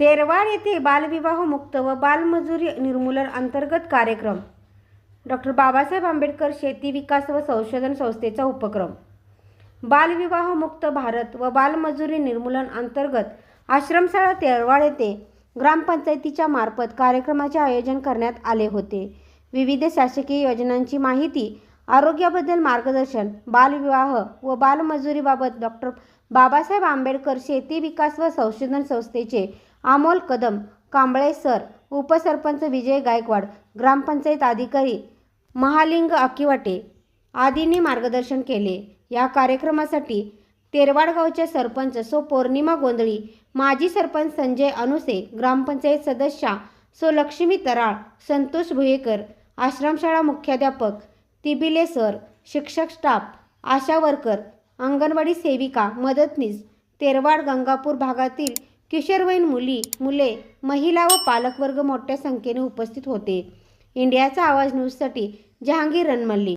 तेरवाड येथे बालविवाह मुक्त व बालमजुरी निर्मूलन अंतर्गत कार्यक्रम. डॉक्टर बाबासाहेब आंबेडकर शेती विकास व संशोधन संस्थेचा उपक्रम. बालविवाह मुक्त भारत व बालमजुरी निर्मूलन अंतर्गत आश्रमशाळा तेरवाड येथे ग्रामपंचायतीच्या मार्फत कार्यक्रमाचे आयोजन करण्यात आले होते. विविध शासकीय योजनांची माहिती आरोग्याबद्दल मार्गदर्शन बालविवाह व बालमजुरीबाबत डॉक्टर बाबासाहेब आंबेडकर शेती विकास व संशोधन संस्थेचे अमोल कदम कांबळे सर उपसरपंच विजय गायकवाड ग्रामपंचायत अधिकारी महालिंग आकिवाटे आदींनी मार्गदर्शन केले. या कार्यक्रमासाठी तेरवाडगावचे सरपंच सो पौर्णिमा गोंधळी माजी सरपंच संजय अनुसे ग्रामपंचायत सदस्या सो लक्ष्मी तराळ संतोष भुयेकर आश्रमशाळा मुख्याध्यापक तिबिले सर शिक्षक स्टाफ आशा वर्कर अंगणवाडी सेविका मदतनीस तेरवाड गंगापूर भागातील किशोरवयीन मुली मुले महिला व पालकवर्ग मोठ्या संख्येने उपस्थित होते. इंडियाचा आवाज न्यूजसाठी जहांगीर रणमल्ली